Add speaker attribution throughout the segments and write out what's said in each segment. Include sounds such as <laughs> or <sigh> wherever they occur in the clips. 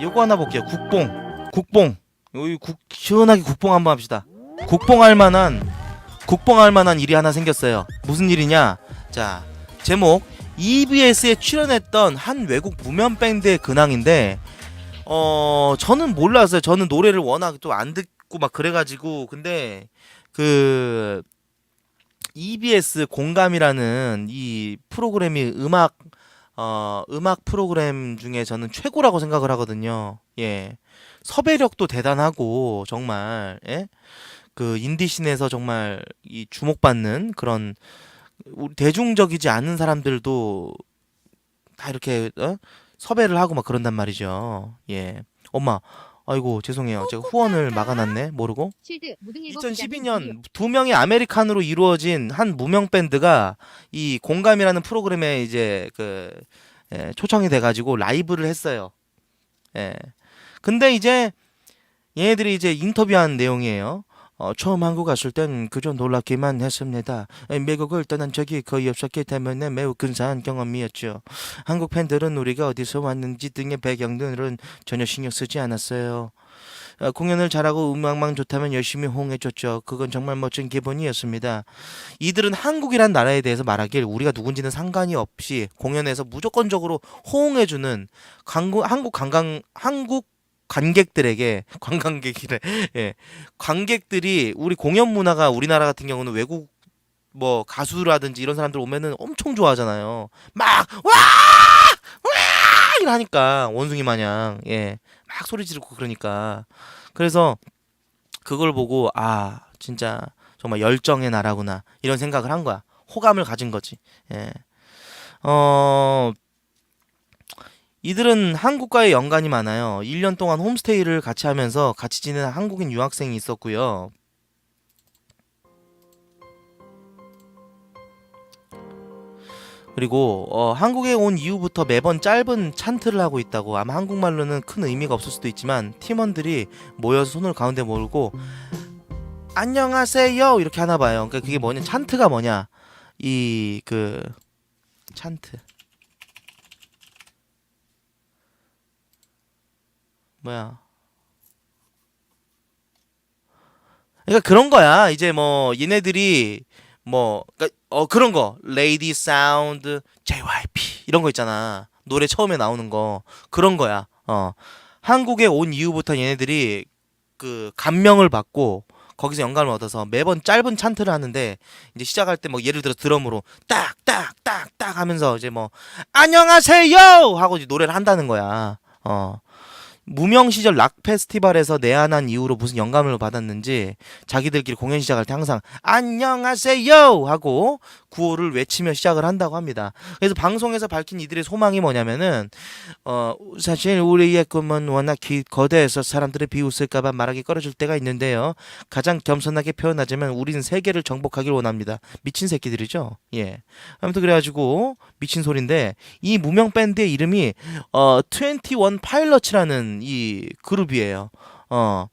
Speaker 1: 요거 하나 볼게요. 국뽕. 국뽕. 여기 국 시원하게 국뽕 한번 합시다. 국뽕할 만한 국뽕할 만한 일이 하나 생겼어요. 무슨 일이냐? 자, 제목 EBS에 출연했던 한 외국 무면 밴드의 근황인데 어, 저는 몰랐어요. 저는 노래를 워낙 또 안 듣고 막 그래 가지고 근데 그 EBS 공감이라는 이 프로그램이 음악 어 음악 프로그램 중에 저는 최고라고 생각을 하거든요. 예. 섭외력도 대단하고 정말 예? 그 인디씬에서 정말 이 주목받는 그런 우리 대중적이지 않은 사람들도 다 이렇게 어? 섭외를 하고 막 그런단 말이죠. 예. 엄마, 아이고 죄송해요. 제가 후원을 막아놨네. 모르고.
Speaker 2: 쉴드 무등 일곱
Speaker 1: 2012년 두 명의 아메리칸으로 이루어진 한 무명 밴드가 이 공감이라는 프로그램에 이제 그 예, 초청이 돼가지고 라이브를 했어요. 예. 근데 이제 얘네들이 이제 인터뷰한 내용이에요. 어, 처음 한국 왔을 땐 그저 놀랍기만 했습니다. 에, 미국을 떠난 적이 거의 없었기 때문에 매우 근사한 경험이었죠. 한국 팬들은 우리가 어디서 왔는지 등의 배경들은 전혀 신경 쓰지 않았어요. 어, 공연을 잘하고 음악만 좋다면 열심히 호응해줬죠. 그건 정말 멋진 기분이었습니다. 이들은 한국이란 나라에 대해서 말하길 우리가 누군지는 상관이 없이 공연에서 무조건적으로 호응해주는 한국 관광 한국 관객들에게 <laughs> 관광객이래. 예. 관객들이 우리 공연 문화가 우리나라 같은 경우는 외국 뭐 가수라든지 이런 사람들 오면은 엄청 좋아하잖아요. 막와와! 이러니까 원숭이 마냥. 예. 막 소리 지르고 그러니까. 그래서 그걸 보고 아 진짜 정말 열정의 나라구나. 이런 생각을 한 거야. 호감을 가진 거지. 예 어 이들은 한국과의 연관이 많아요. 1년 동안 홈스테이를 같이 하면서 같이 지낸 한국인 유학생이 있었고요. 그리고 어, 한국에 온 이후부터 매번 짧은 찬트를 하고 있다고 아마 한국말로는 큰 의미가 없을 수도 있지만 팀원들이 모여서 손을 가운데 모으고 안녕하세요 이렇게 하나 봐요. 그러니까 그게 뭐냐 찬트가 뭐냐 이 그 찬트 뭐야? 그러니까 그런 거야. 이제 뭐 얘네들이 뭐 그러니까 어 그런 거. 레이디 사운드 JYP 이런 거 있잖아. 노래 처음에 나오는 거. 그런 거야. 어. 한국에 온 이후부터 얘네들이 그 감명을 받고 거기서 영감을 얻어서 매번 짧은 찬트를 하는데 이제 시작할 때 뭐 예를 들어 드럼으로 딱딱딱딱 하면서 이제 뭐 안녕하세요 하고 이제 노래를 한다는 거야. 어. 무명 시절 락 페스티벌에서 내한한 이후로 무슨 영감을 받았는지 자기들끼리 공연 시작할 때 항상 안녕하세요 하고 구호를 외치며 시작을 한다고 합니다. 그래서 방송에서 밝힌 이들의 소망이 뭐냐면은 어 사실 우리의 꿈은 워낙 기, 거대해서 사람들이 비웃을까봐 말하기 꺼려질 때가 있는데요. 가장 겸손하게 표현하자면 우리는 세계를 정복하길 원합니다. 미친 새끼들이죠. 예. 아무튼 그래가지고 미친 소린데 이 무명 밴드의 이름이 어 21 파일럿이라는 이 그룹이에요. 어.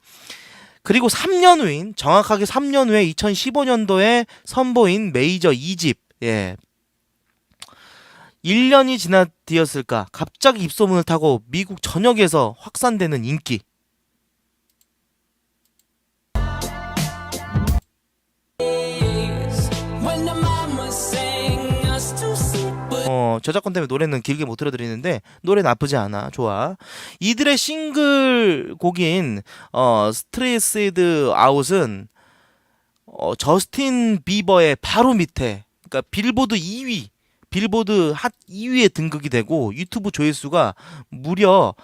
Speaker 1: 그리고 3년 후인 정확하게 3년 후에 2015년도에 선보인 메이저 2집. 예. 1년이 지나 뒤었을까 갑자기 입소문을 타고 미국 전역에서 확산되는 인기. 어, 저작권 때문에 노래는 길게 못 들어드리는데 노래 나쁘지 않아. 좋아. 이들의 싱글 곡인 어, 스트레이스드 아웃은 어, 저스틴 비버의 바로 밑에 그러니까 빌보드 2위 빌보드 핫 2위에 등극이 되고 유튜브 조회수가 무려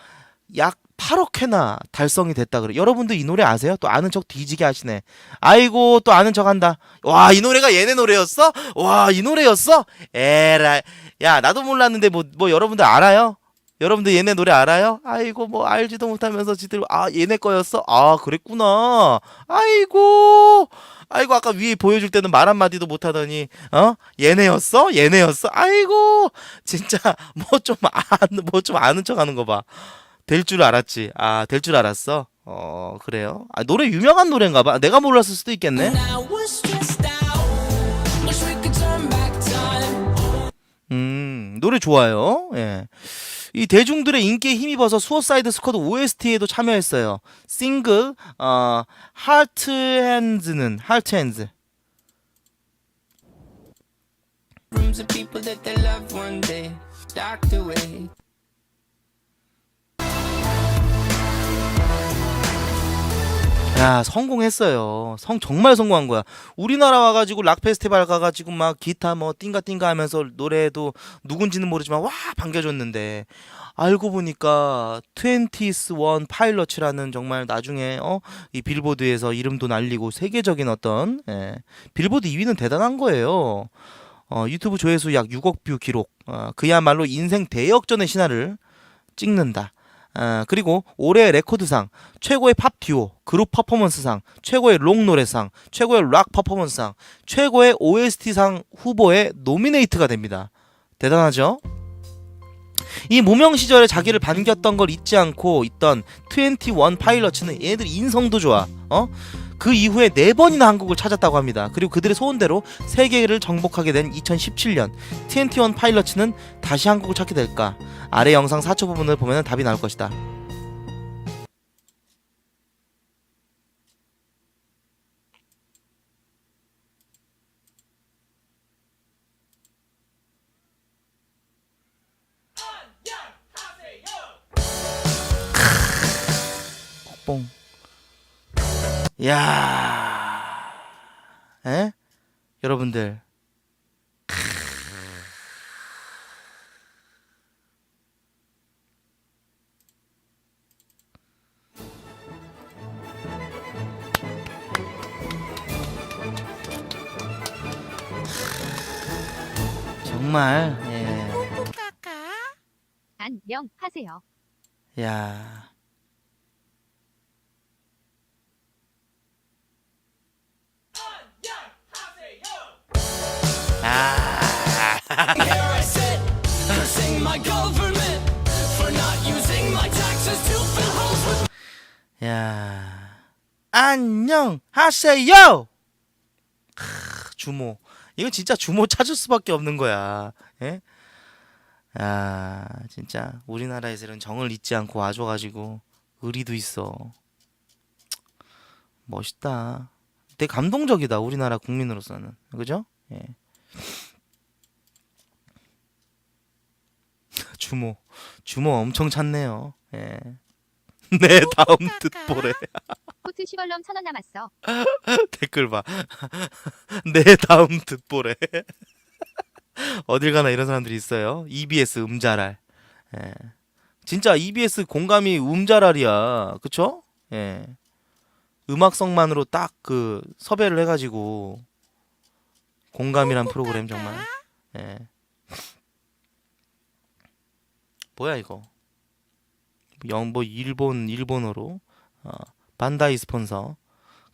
Speaker 1: 약 8억 회나 달성이 됐다 그래. 여러분들 이 노래 아세요? 또 아는 척 뒤지게 하시네. 아이고 또 아는 척 한다. 와, 이 노래가 얘네 노래였어? 와, 이 노래였어? 에라. 야, 나도 몰랐는데 뭐뭐 여러분들 알아요? 여러분들 얘네 노래 알아요? 아이고 뭐 알지도 못하면서 지들 아 얘네 거였어? 아 그랬구나. 아이고 아이고 아까 위에 보여줄 때는 말 한마디도 못하더니 어 얘네였어? 얘네였어? 아이고 진짜 뭐좀 아는 뭐좀 아는 척하는 거 봐. 될 줄 알았지. 아 될 줄 알았어. 어 그래요. 아 노래 유명한 노래인가 봐. 내가 몰랐을 수도 있겠네. 음 노래 좋아요. 예. 이 대중들의 인기에 힘입어서 수어사이드 스쿼드 OST에도 참여했어요. 싱글 어 하트 핸즈는 하트 핸즈. 야 성공했어요. 성 정말 성공한 거야. 우리나라 와가지고 락 페스티벌 가가지고 막 기타 뭐 띵가 띵가 하면서 노래도 누군지는 모르지만 와 반겨줬는데 알고 보니까 21 파일럿이라는 정말 나중에 어 이 빌보드에서 이름도 날리고 세계적인 어떤 예, 빌보드 2위는 대단한 거예요. 어, 유튜브 조회수 약 6억 뷰 기록. 어, 그야말로 인생 대역전의 신화를 찍는다. 아, 그리고 올해의 레코드상, 최고의 팝 듀오, 그룹 퍼포먼스상, 최고의 록 노래상, 최고의 락 퍼포먼스상, 최고의 OST상 후보에 노미네이트가 됩니다. 대단하죠? 이 무명 시절에 자기를 반겼던 걸 잊지 않고 있던 21 파일럿츠는 얘네들 인성도 좋아. 어? 그 이후에 네 번이나 한국을 찾았다고 합니다. 그리고 그들의 소원대로 세계를 정복하게 된 2017년 21 파일럿츠는 다시 한국을 찾게 될까? 아래 영상 4초 부분을 보면 답이 나올 것이다. 뽕. 야. 에? 여러분들. 정말 예.
Speaker 2: 안녕하세요.
Speaker 1: 야.
Speaker 3: With
Speaker 1: 야. 안녕하세요. 크, 주모. 이거 진짜 주모 찾을 수밖에 없는 거야. 예? 아, 진짜 우리나라에서 이런 정을 잊지 않고 와줘 가지고 의리도 있어. 멋있다. 되게 감동적이다. 우리나라 국민으로서는. 그죠? 예. <laughs> 주모. 주모 엄청 찾네요. 예. <laughs> 네, <laughs> 다음 듣보래.
Speaker 2: 코트 시벌럼 천원 남았어.
Speaker 1: 댓글 봐. 네, 다음 듣보래. 어딜 가나 이런 사람들이 있어요. EBS 음자랄. 예. 진짜 EBS 공감이 음자랄이야. 그쵸? 예. 음악성만으로 딱 그 섭외를 해가지고 공감이란 프로그램 정말. 예. 뭐야 이거? 영 뭐 일본 일본어로 어, 반다이 스폰서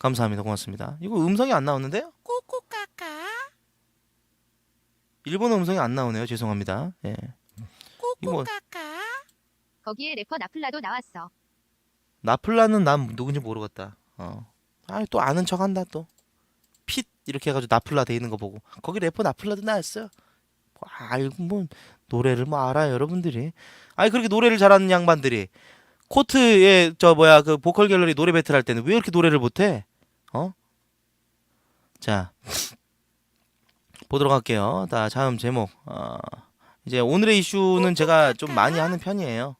Speaker 1: 감사합니다 고맙습니다. 이거 음성이 안 나오는데요? 일본어 음성이 안 나오네요. 죄송합니다. 예. 이거 뭐
Speaker 2: 거기에 래퍼 나플라도 나왔어.
Speaker 1: 나플라는 난 누군지 모르겠다. 어. 아또 아는 척한다 또. 핏 이렇게 해가지고 나플라 돼 있는 거 보고 거기 래퍼 나플라도 나왔어요. 뭐 알고 뭐 노래를 뭐 알아요 여러분들이. 아니 그렇게 노래를 잘하는 양반들이 코트에 저 뭐야 그 보컬 갤러리 노래 배틀 할 때는 왜 이렇게 노래를 못해? 어? 자 <laughs> 보도록 할게요. 다 다음 제목. 어, 이제 오늘의 이슈는 제가 좀 많이 하는 편이에요.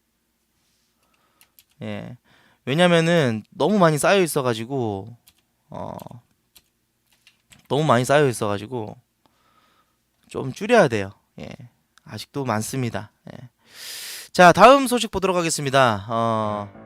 Speaker 1: 예. 왜냐면은 너무 많이 쌓여 있어가지고 어 너무 많이 쌓여 있어가지고 좀 줄여야 돼요. 예. 아직도 많습니다. 예. 자 다음 소식 보도록 하겠습니다. 어